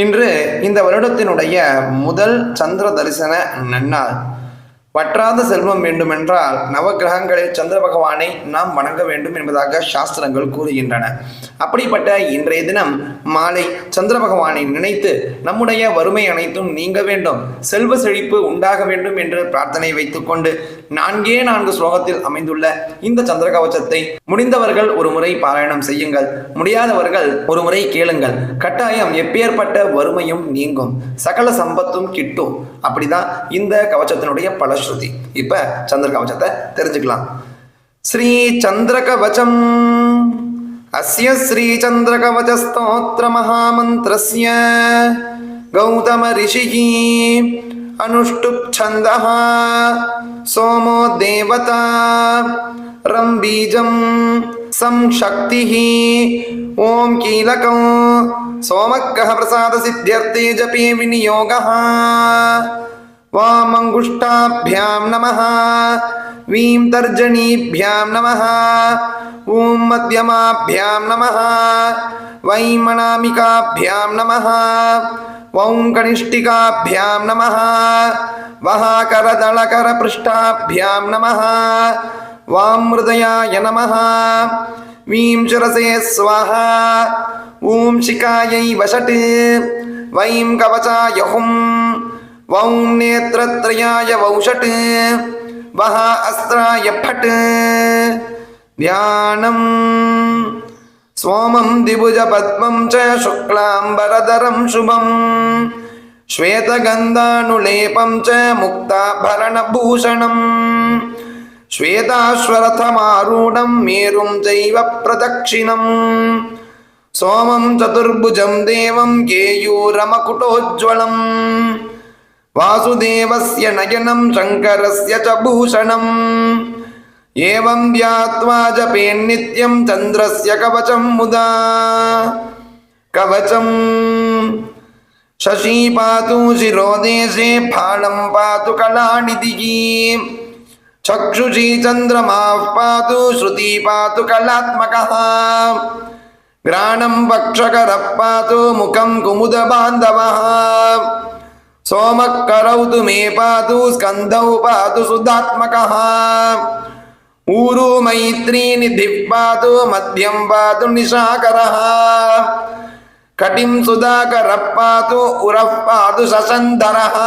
இன்று இந்த வருடத்தினுடைய முதல் சந்திர தரிசன நன்னாள். வற்றாத செல்வம் வேண்டுமென்றால் நவகிரகங்களில் சந்திர பகவானை நாம் வணங்க வேண்டும் என்பதாக சாஸ்திரங்கள் கூறுகின்றன. அப்படிப்பட்ட இன்றைய தினம் மாலை சந்திர பகவானை நினைத்து நம்முடைய வறுமை அனைத்தும் நீங்க வேண்டும் செல்வ செழிப்பு உண்டாக வேண்டும் என்று பிரார்த்தனை வைத்துக்கொண்டு நான்கே நான்கு ஸ்லோகத்தில் அமைந்துள்ள இந்த சந்திர கவச்சத்தை முடிந்தவர்கள் ஒரு முறை பாராயணம் செய்யுங்கள். முடியாதவர்கள் ஒரு முறை கேளுங்கள். கட்டாயம் எப்பேற்பட்ட வறுமையும் நீங்கும். சகல சம்பத்தும் கிட்டும். அப்படிதான் இந்த கவச்சத்தினுடைய பலஸ்ருதி. இப்ப சந்திர கவச்சத்தை தெரிஞ்சுக்கலாம். ஸ்ரீ சந்திர கவச்சம் अस्य श्रीचन्द्रकवचस्तोत्रमहामन्त्रस्य गौतमऋषिः छंद सोमो देवता रम्बीजं संशक्तिः कीलक कीलकौ सोमग्रह प्रसादसिद्ध्यर्थे जपे विनियोगः। वामङ्गुष्ठाभ्यां नमः। वीं तर्जनीभ्यां नमः। ॐ मध्यमाभ्यां नमः। वैमणामिकाभ्यां नमः। ॐ कनिष्ठिकाभ्यां नमः। वहाकरदलकरपृष्ठाभ्यां नमः। वां हृदयाय नमः। वीं शिरसे स्वाहा। ॐ शिखायै वषट्। वैं कवचाय हुं वौं नेत्रत्रयाय वौषट्। वः अस्त्राय फट् ध्यानम् सोमं द्विभुजपद्मं च शुक्लाम्बरधरं शुभं श्वेतगन्धानुलेपं च मुक्ताभरणभूषणम् श्वेताश्वरथमारूढं मेरुं चैव प्रदक्षिणम् सोमं चतुर्भुजं देवं केयूरमकुटोज्ज्वलम् वासुदेवस्य नयनं शङ्करस्य च भूषणम् एवं ध्यात्वा जपेन्नित्यं चन्द्रस्य कवचं मुदा कवचम् शशी पातु शिरोदेशे फालं पातु कलानिधिः चक्षुषी चन्द्रमाः पातु श्रुती पातु कलात्मकः ग्राणं वक्षकरः पातु मुखं कुमुदबान्धवः सोमः करौतु मे पातु स्कन्धौ पातु सुधात्मकः ऊरु मैत्रीनिधिः पातु मध्यं पातु निशाकरः कटिं सुधाकरः पातु उरः पातु शशन्धरः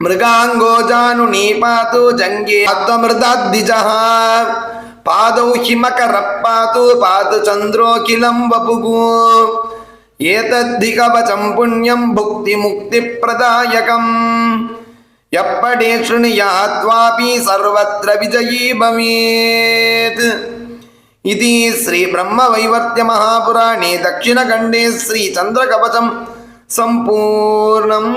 मृगाङ्गो जानुनी पातु जङ्गे आत्ममृदाद्दिजः पादौ हिमकरः पातु पातु चन्द्रोऽखिलं वपुः ஏதத்தி கவச்சம் புண்ணியம் புக்தி முக்தி பிரதாயகம் எப்படி ஸ்ருணியாத்வாபி சர்வத்திர விஜயீ பவேத் இது ஸ்ரீ பிரம்ம வைவர்த்திய மகாபுராணே தட்சிணகண்டே ஸ்ரீ சந்திரகவசம் சம்பூர்ணம்